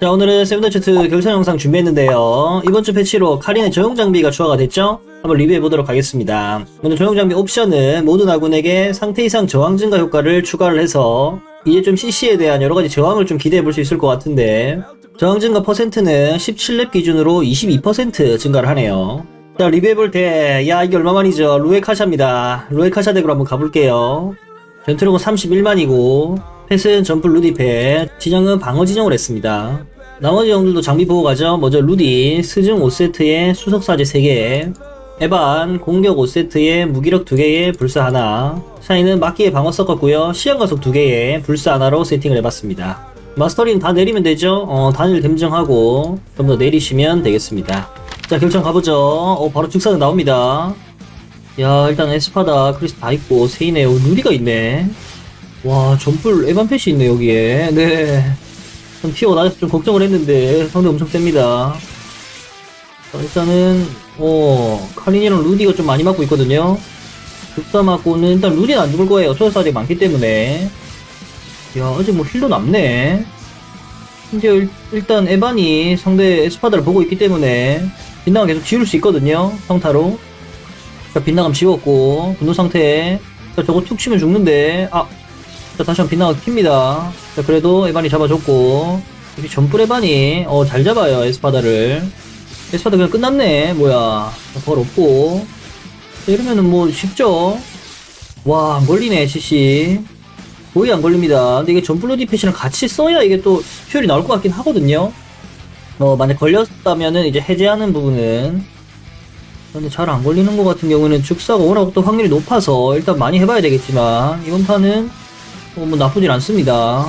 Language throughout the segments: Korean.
자 오늘은 세븐더체트 결산 영상 준비했는데요. 이번 주 패치로 카린의 저용 장비가 추가가 됐죠? 한번 리뷰해 보도록 하겠습니다. 오늘 저용 장비 옵션은 모든 아군에게 상태 이상 저항 증가 효과를 추가를 해서 이제 좀 CC에 대한 여러가지 저항을 좀 기대해 볼 수 있을 것 같은데 저항 증가 퍼센트는 17렙 기준으로 22% 증가를 하네요. 자 리뷰해 볼 때 야 이게 얼마만이죠? 루에카샤입니다. 루에카샤 덱으로 한번 가볼게요. 전투력은 31만이고 펫은 점프 루디 펫 지정은 방어 지정을 했습니다 나머지 형들도 장비 보고 가죠. 먼저 루디 스증 5세트에 수석사제 3개. 에반 공격 5세트에 무기력 2개에 불사 하나. 샤이는 막기에 방어 섞었고요. 시간 가속 2개에 불사 하나로 세팅을 해봤습니다. 마스터링 다 내리면 되죠? 어, 단일 댐정하고 좀 더 내리시면 되겠습니다. 자 결정 가보죠. 어, 바로 축사는 나옵니다. 야 일단 에스파다 크리스 다 있고 세이네 어, 루디가 있네. 와 점플 에반펫이 있네 여기에. 네 좀 티어 낮아서 좀 걱정을 했는데 상대 엄청 셉니다. 자, 일단은 어 카린이랑 루디가 좀 많이 맞고 있거든요. 극사 맞고는 일단 루디는 안 죽을 거예요. 소설사들이 많기 때문에. 야 아직 뭐 힐도 남네. 일, 일단 에반이 상대 에스파다를 보고 있기 때문에 빗나가 계속 지울 수 있거든요. 성타로. 자, 빗나감 지웠고, 분노 상태. 자, 저거 툭 치면 죽는데, 아. 자, 다시 한번 빗나가 킵니다. 자, 그래도 에반이 잡아줬고, 여기 점프 에반이, 어, 잘 잡아요, 에스파다를. 에스파다 그냥 끝났네, 뭐야. 자, 벌 없고. 자, 이러면은 뭐, 쉽죠? 와, 안 걸리네, CC. 거의 안 걸립니다. 근데 이게 점플로디 패시를 같이 써야 이게 또 효율이 나올 것 같긴 하거든요. 어, 만약 걸렸다면은 이제 해제하는 부분은 근데 잘 안 걸리는 것 같은 경우는 즉사가 워낙 또 확률이 높아서 일단 많이 해봐야 되겠지만 이번 판은 어, 뭐 나쁘진 않습니다.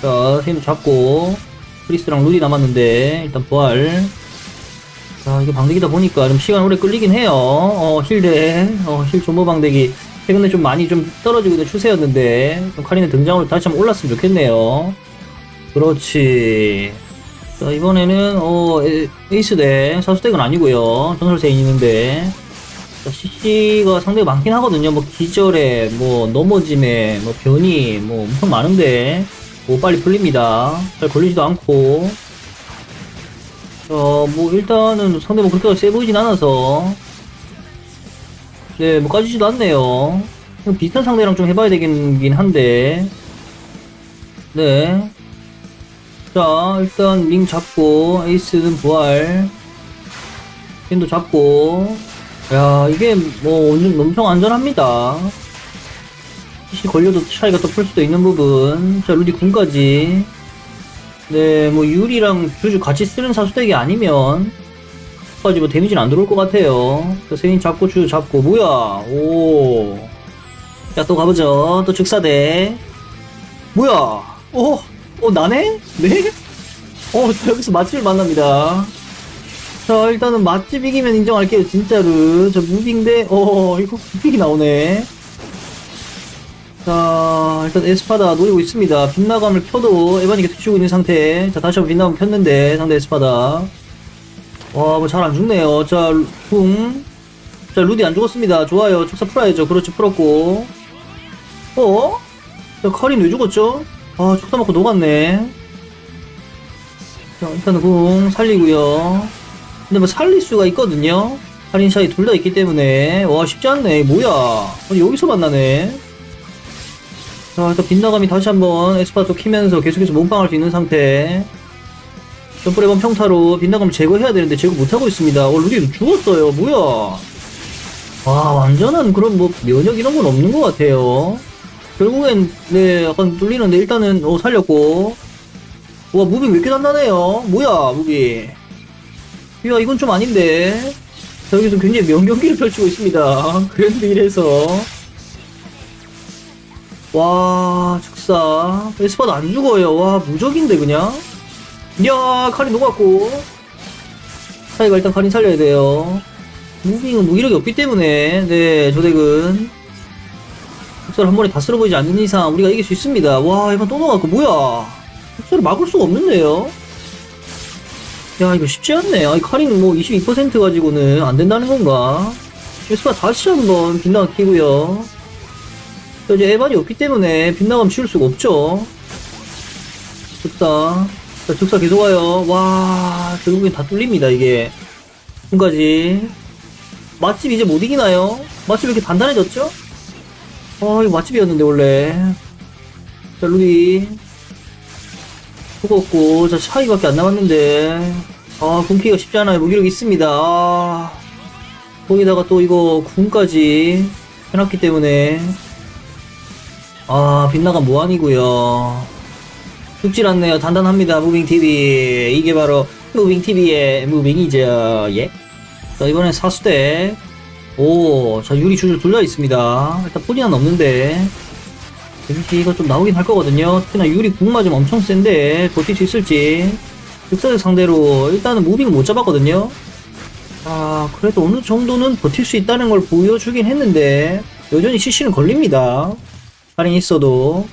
자, 힘 잡고 크리스랑 룰이 남았는데 일단 부활. 자, 이게 방대기다 보니까 좀 시간 오래 끌리긴 해요. 어, 힐대, 어, 힐 존버 방대기. 최근에 좀 많이 좀 떨어지고 있는 추세였는데 좀 카린의 등장으로 다시 한번 올랐으면 좋겠네요. 그렇지. 자, 이번에는, 어, 에, 에이스 대 사수덱은 아니고요 전설세인 있는데. 자, CC가 상당히 많긴 하거든요. 뭐, 기절에, 뭐, 넘어짐에, 뭐, 변이, 뭐, 엄청 많은데. 뭐, 빨리 풀립니다. 잘 걸리지도 않고. 어, 뭐, 일단은 상대 뭐, 그렇게 세 보이진 않아서. 네, 뭐, 까지지도 않네요. 비슷한 상대랑 좀 해봐야 되긴 한데. 네. 자, 일단 링 잡고 에이스는 부활. 핀도 잡고. 야, 이게 뭐 엄청, 안전합니다. PC 걸려도 차이가 또 풀 수도 있는 부분. 자, 루디 군까지. 네, 뭐 유리랑 주주 같이 쓰는 사수덱이 아니면 까지 뭐 데미지는 안 들어올 것 같아요. 자, 세인 잡고 주주 잡고 뭐야? 오. 자, 또 가보죠. 또 즉사대. 뭐야? 어? 어, 나네? 네? 어, 저 여기서 맛집을 만납니다. 자, 일단은 맛집 이기면 인정할게요, 진짜로. 저 무빙대, 어, 이거 무빙이 나오네. 자, 일단 에스파다 노리고 있습니다. 빗나감을 켜도 에반이 계속 치고 있는 상태. 자, 다시 한번 빗나감 켰는데, 상대 에스파다. 와, 뭐 잘 안 죽네요. 자, 쿵. 자, 루디 안 죽었습니다. 좋아요. 축사 풀어야죠. 그렇지, 풀었고. 어? 자, 카린 왜 죽었죠? 아, 축사 맞고 녹았네. 자, 일단은 궁 살리고요. 근데 뭐 살릴 수가 있거든요. 할인샤이 둘 다 있기 때문에 와 쉽지 않네. 뭐야? 아니, 여기서 만나네. 자, 일단 빗나감이 다시 한번 에스파도 키면서 계속해서 몸빵할 수 있는 상태. 점프레번 평타로 빗나감 제거해야 되는데 제거 못하고 있습니다. 어, 루디 죽었어요. 뭐야? 와, 완전한 그런 뭐 면역 이런 건 없는 것 같아요. 결국엔 네 약간 뚫리는데 일단은 어 살렸고 와 무빙 왜 이렇게 단단해요 뭐야 무빙 야 이건 좀 아닌데. 자, 여기서 굉장히 명경기를 펼치고 있습니다. 그랜드 1에서. 와 즉사. 에스파도 안 죽어요. 와 무적인데 그냥? 야 카린 녹았고. 차이가 일단 카린 살려야 돼요. 무빙은 무기력이 없기 때문에. 네저 덱은. 흑사를 한 번에 다 쓸어보이지 않는 이상 우리가 이길 수 있습니다. 와, 이번 또 나갔고, 뭐야. 흑사를 막을 수가 없는데요? 야, 이거 쉽지 않네. 아니, 카린 뭐 22% 가지고는 안 된다는 건가? 에스파 다시 한번 빗나가 키고요. 이제 에반이 없기 때문에 빗나가면 치울 수가 없죠. 좋다. 자, 즉사 계속 와요. 와, 결국엔 다 뚫립니다, 이게. 지금까지. 맛집 이제 못 이기나요? 맛집 왜 이렇게 단단해졌죠? 어, 이거 맛집이었는데, 원래. 자, 루디. 죽었고, 자, 차이밖에 안 남았는데. 아, 군키가 쉽지 않아요. 무기력 있습니다. 아, 거기다가 또 이거 군까지 해놨기 때문에. 아, 빗나간 무한이고요 죽질 않네요. 단단합니다. 무빙TV. 이게 바로 무빙TV의 무빙이죠. 예. 자, 이번엔 사수대. 오, 자, 유리 줄줄 둘러 있습니다. 일단 포리는 없는데. 이거 좀 나오긴 할 거거든요. 특히나 유리 궁 맞으면 엄청 센데, 버틸 수 있을지. 육사들 상대로 일단은 무빙을 못 잡았거든요. 아, 그래도 어느 정도는 버틸 수 있다는 걸 보여주긴 했는데, 여전히 CC는 걸립니다. 할인 있어도.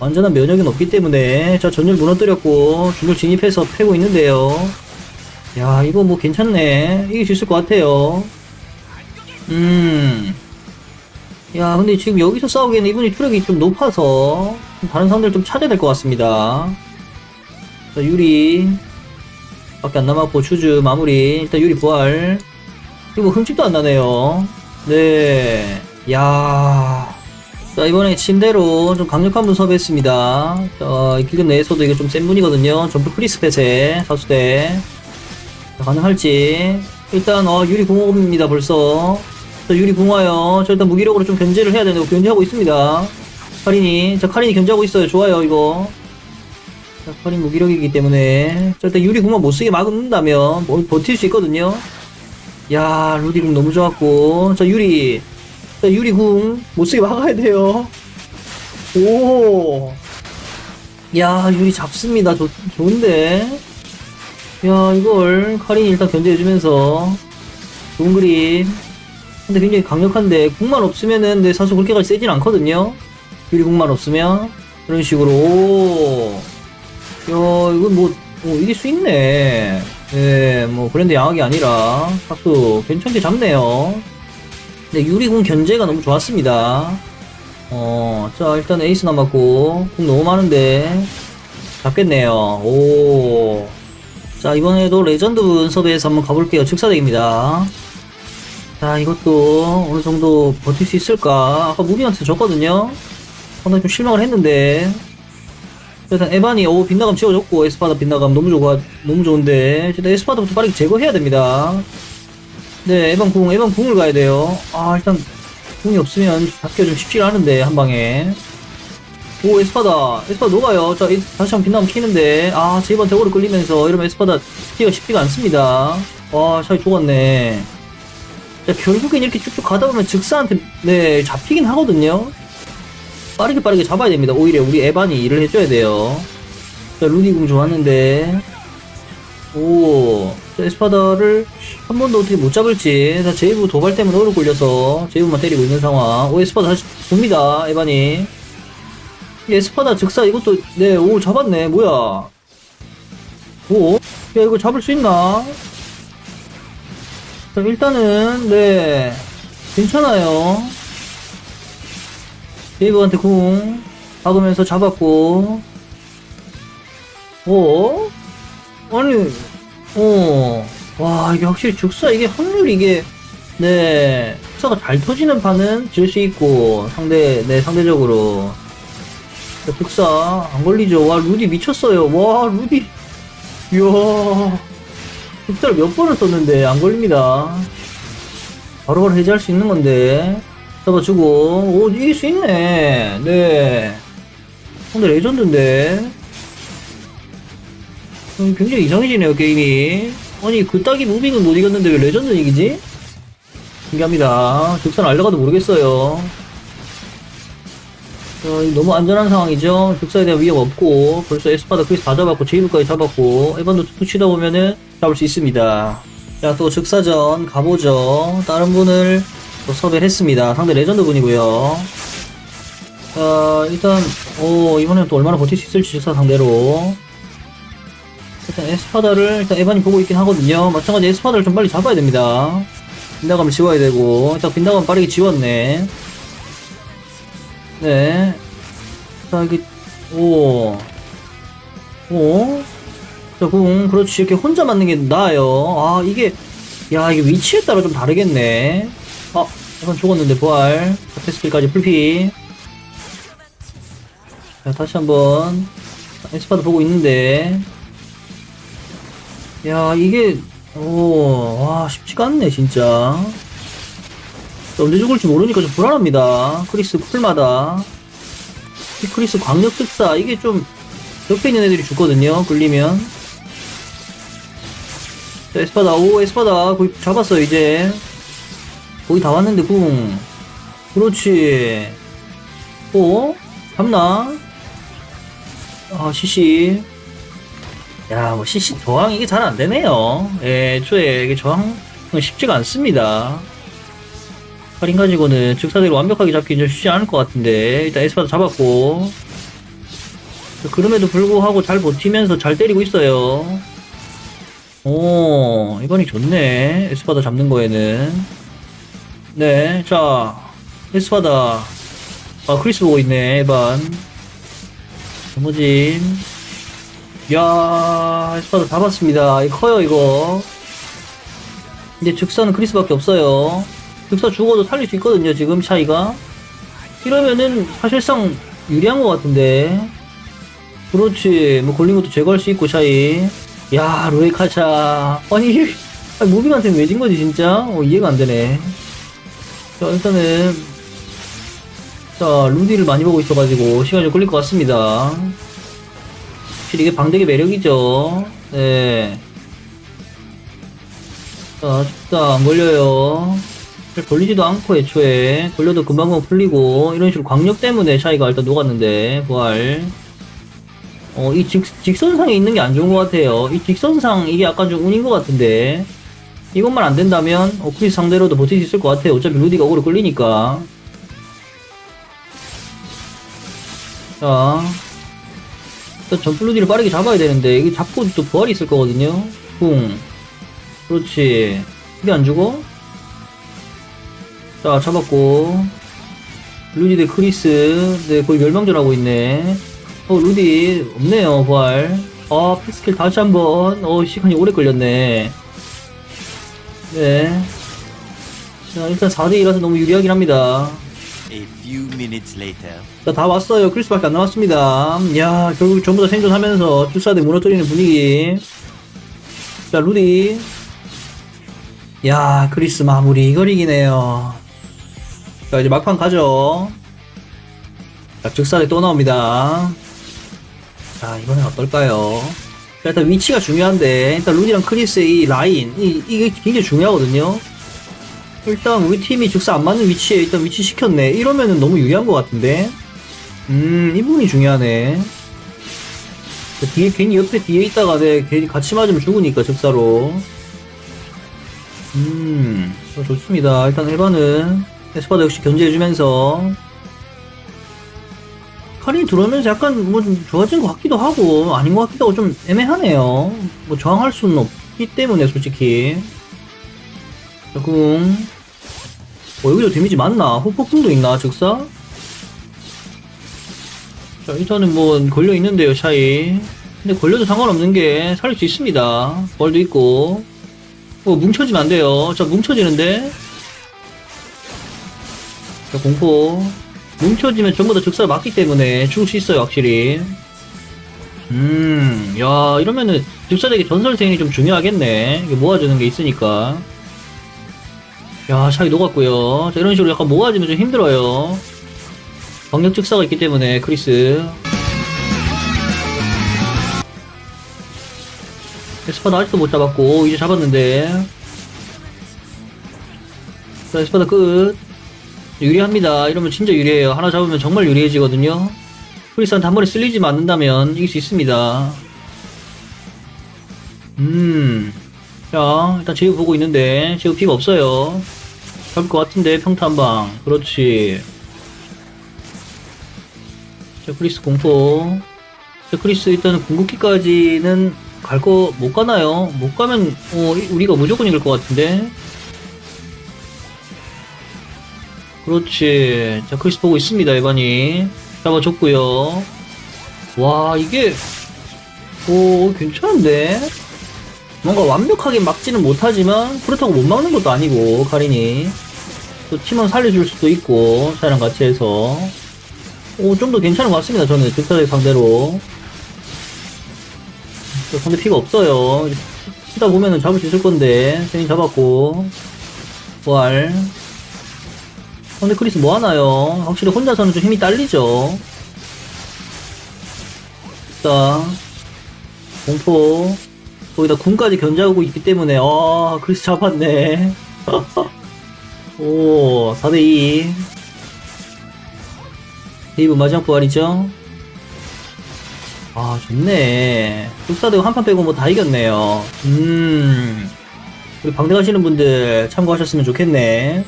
완전한 면역은 없기 때문에 자 전율 무너뜨렸고 중률 진입해서 패고 있는데요 야 이거 뭐 괜찮네 이길 수 있을 것 같아요 음 야 근데 지금 여기서 싸우기에는 이분이 투력이 좀 높아서 다른 상대를 좀 찾아야 될 것 같습니다. 자 유리. 밖에 안 남았고 주주 마무리. 일단 유리 부활. 뭐 흠집도 안 나네요. 네야. 자 이번에 침대로 좀 강력한 분 섭외했습니다. 자, 이 길드 내에서도 이게 좀 센 분이거든요. 점프 크리스펫에 사수대. 자, 가능할지. 일단 어 유리 공업입니다 벌써 자 유리 공화요 저 일단 무기력으로 좀 견제를 해야 되는데 견제하고 있습니다 카린이 자 카린이 견제하고 있어요 좋아요 이거 자 카린 무기력이기 때문에 자 일단 유리 공화 못쓰게 막는다면 뭐 버틸 수 있거든요 야 루디 공 너무 좋았고 자 유리 자, 유리 궁 못쓰게 막아야 돼요. 오. 야, 유리 잡습니다. 좋, 좋은데. 야, 이걸 카린이 일단 견제해주면서 좋은 그림. 근데 굉장히 강력한데 궁만 없으면은 내 사수 그렇게까지 세진 않거든요. 유리 궁만 없으면 그런 식으로 오. 야, 이건 뭐 오, 이길 수 있네. 예, 뭐 그런데 양악이 아니라 사수 괜찮게 잡네요. 네, 유리궁 견제가 너무 좋았습니다. 어, 자, 일단 에이스 남았고, 궁 너무 많은데, 잡겠네요. 오. 자, 이번에도 레전드 분 섭외해서 한번 가볼게요. 즉사덱입니다. 자, 이것도 어느 정도 버틸 수 있을까? 아까 무비한테 졌거든요? 상당히 좀 실망을 했는데, 일단 에반이 오 빗나감 지워줬고 에스파다 빗나감 너무 좋아 너무 좋은데 일단 에스파다부터 빠르게 제거해야 됩니다 네, 에반 궁, 에반 궁을 가야 돼요. 아, 일단, 궁이 없으면 잡기가 좀 쉽지가 않은데, 한 방에. 오, 에스파다. 에스파다 녹아요. 자, 이- 다시 한번 빛나면 키는데, 아, 제 이번 대고를 끌리면서, 이러면 에스파다 뛰기가 쉽지가 않습니다. 와, 샤이 죽었네. 자, 결국엔 이렇게 쭉쭉 가다 보면 즉사한테, 네, 잡히긴 하거든요. 빠르게 빠르게 잡아야 됩니다. 오히려 우리 에반이 일을 해줘야 돼요. 자, 루디 궁 좋았는데, 오, 자, 에스파다를 한 번도 어떻게 못 잡을지. 자, 제이브 도발 때문에 오를 걸려서 제이브만 때리고 있는 상황. 오, 에스파다 다시 봅니다, 에반이. 이 에스파다 즉사 이것도, 네, 오, 잡았네. 뭐야. 오, 야, 이거 잡을 수 있나? 자, 일단은, 네, 괜찮아요. 제이브한테 궁 박으면서 잡았고. 오, 아니, 어, 와, 이게 확실히 죽사, 이게 확률이 이게, 네, 죽사가 잘 터지는 판은 질 수 있고, 상대, 네, 상대적으로. 자, 죽사, 안 걸리죠. 와, 루디 미쳤어요. 와, 루디. 이야, 죽사를 몇 번을 썼는데, 안 걸립니다. 바로바로 해제할 수 있는 건데, 잡아주고, 오, 이길 수 있네. 네. 근데 레전드인데. 음, 굉장히 이상해지네요 게임이 아니 그 따기 무빙은 못 이겼는데 왜 레전드 이기지? 신기합니다 득선 알려가도 모르겠어요 어, 이거 너무 안전한 상황이죠 득사에 대한 위협 없고 벌써 에스파다 크리스 다 잡았고 제이브까지 잡았고 에반도 툭툭 치다 보면은 잡을 수 있습니다 자 또 즉사전 가보죠 다른 분을 또 섭외를 했습니다 상대 레전드 분이고요 자 일단 오 이번에는 또 얼마나 버틸 수 있을지 즉사 상대로 일단 에스파다를 일단 에반이 보고 있긴 하거든요. 마찬가지 에스파다를 좀 빨리 잡아야 됩니다. 빗나감을 지워야 되고 일단 빗나감 빠르게 지웠네. 네. 자 이게 오 오. 자, 궁, 그렇지. 이렇게 혼자 맞는 게 나아요. 아, 이게, 야, 이게 위치에 따라 좀 다르겠네. 아, 약간 죽었는데, 부활. 테스킬까지 풀피. 자, 다시 한 번. 에스파드 보고 있는데. 야, 이게, 오, 와, 쉽지가 않네, 진짜. 자, 언제 죽을지 모르니까 좀 불안합니다. 크리스 풀마다. 이 크리스 광역 특사, 이게 좀, 옆에 있는 애들이 죽거든요, 끌리면. 자, 에스파다, 오, 에스파다. 거의 잡았어, 이제. 거의 다 왔는데, 궁. 그렇지. 오, 잡나? 아, CC. 야, 뭐, CC 저항 이게 잘 안 되네요. 예, 애초에 이게 저항은 쉽지가 않습니다. 할인 가지고는 즉사대로 완벽하게 잡기 좀 쉽지 않을 것 같은데, 일단 에스파도 잡았고. 그럼에도 불구하고 잘 버티면서 잘 때리고 있어요. 오, 이번이 좋네. 에스파다 잡는 거에는. 네, 자, 에스파다. 아, 크리스 보고 있네, 에반. 넘어짐. 야 에스파다 잡았습니다. 이거 커요, 이거. 근데 즉사는 크리스밖에 없어요. 즉사 죽어도 살릴 수 있거든요, 지금 차이가. 이러면은 사실상 유리한 것 같은데. 그렇지. 뭐 걸린 것도 제거할 수 있고, 샤이. 야, 로이카차. 아니, 무빙한테 왜진 거지, 진짜? 어, 이해가 안 되네. 자, 일단은. 자, 루디를 많이 보고 있어가지고, 시간이 좀 걸릴 것 같습니다. 확실히 이게 방대의 매력이죠. 네. 자, 진짜 안 걸려요. 잘 걸리지도 않고, 애초에. 걸려도 금방금방 풀리고, 이런 식으로 광력 때문에 차이가 일단 녹았는데, 부활. 어, 이 직, 직선상에 있는 게 안 좋은 것 같아요. 이 직선상, 이게 약간 좀 운인 것 같은데. 이것만 안 된다면, 오크리스 상대로도 버틸 수 있을 것 같아요. 어차피 루디가 오래 끌리니까. 자. 일단 점프 루디를 빠르게 잡아야 되는데, 이게 잡고 또 부활이 있을 거거든요. 쿵. 그렇지. 이게 안 죽어? 자, 잡았고. 루디 대 크리스. 네, 거의 멸망전하고 있네. 어, 루디, 없네요, 부활. 아, 패스킬 다시 한 번. 어, 시간이 오래 걸렸네. 네. 자, 일단 4대2라서 너무 유리하긴 합니다. A few minutes later. 자, 다 왔어요. 크리스밖에 안 남았습니다. 야, 결국 전부 다 생존하면서 출사대 무너뜨리는 분위기. 자, 루디. 야, 크리스 마무리 이걸 이기네요. 자, 이제 막판 가죠. 자, 즉사대 또 나옵니다. 자, 이번엔 어떨까요? 자, 일단 위치가 중요한데, 일단 루디랑 크리스의 이 라인, 이, 이게 굉장히 중요하거든요. 일단 우리 팀이 즉사 안 맞는 위치에 일단 위치 시켰네. 이러면은 너무 유리한 것 같은데. 음, 이 부분이 중요하네. 그 뒤에 괜히 옆에 뒤에 있다가 내 괜히 같이 맞으면 죽으니까 즉사로. 음, 어, 좋습니다. 일단 1번은 에스파드 역시 견제해주면서 카린이 들어오면서 약간 뭐 좀 좋아진 것 같기도 하고 아닌 것 같기도 하고 좀 애매하네요. 뭐 저항할 수는 없기 때문에 솔직히. 자, 궁. 어, 여기도 데미지 맞나? 후폭풍도 있나, 즉사? 자, 일단은 뭐, 걸려 있는데요, 차이. 근데 걸려도 상관없는 게 살릴 수 있습니다. 벌도 있고. 어, 뭉쳐지면 안 돼요. 자, 뭉쳐지는데? 자, 공포. 뭉쳐지면 전부 다 즉사를 맞기 때문에 죽을 수 있어요, 확실히. 음, 야, 이러면은 즉사에게 전설생이 좀 중요하겠네. 이게 모아주는 게 있으니까. 야, 차이 녹았고요. 자, 이런 식으로 약간 모아지면 좀 힘들어요. 광역 즉사가 있기 때문에, 크리스. 에스파다 아직도 못 잡았고, 이제 잡았는데. 자, 에스파다 끝. 유리합니다. 이러면 진짜 유리해요. 하나 잡으면 정말 유리해지거든요. 크리스한테 한 번에 쓸리지만 않는다면 이길 수 있습니다. 음. 자, 일단 제우 보고 있는데, 제우 피가 없어요. 잡을 것 같은데, 평타 한 방. 그렇지. 자, 크리스 공포. 자, 크리스 일단은 궁극기까지는 갈 거 못 가나요? 못 가면, 어, 이- 우리가 무조건 이길 것 같은데? 그렇지. 자, 크리스 보고 있습니다, 에반이. 잡아줬고요 와, 이게, 오, 괜찮은데? 뭔가 완벽하게 막지는 못하지만, 그렇다고 못 막는 것도 아니고, 카린이. 또 팀원 살려줄 수도 있고, 자랑 같이 해서. 오, 좀 더 괜찮은 것 같습니다, 저는. 득사들 상대로. 또 상대 피가 없어요. 치다 보면은 잡을 수 있을 건데, 괜히 잡았고. 부활. 상대 크리스 뭐 하나요? 확실히 혼자서는 좀 힘이 딸리죠. 있다. 공포. 거기다 군까지 견제하고 있기 때문에, 아, 크리스 잡았네. 오, 4대2. 데이브 마지막 부활이죠? 아, 좋네. 뚝사대고 한판 빼고 뭐 다 이겼네요. 음. 우리 방대 가시는 분들 참고하셨으면 좋겠네.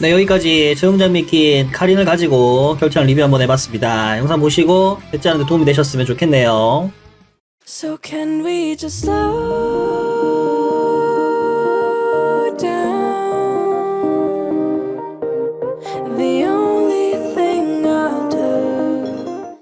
네, 여기까지 저용장 미낀 카린을 가지고 결정 리뷰 한번 해봤습니다. 영상 보시고 대짜하는데 도움이 되셨으면 좋겠네요. So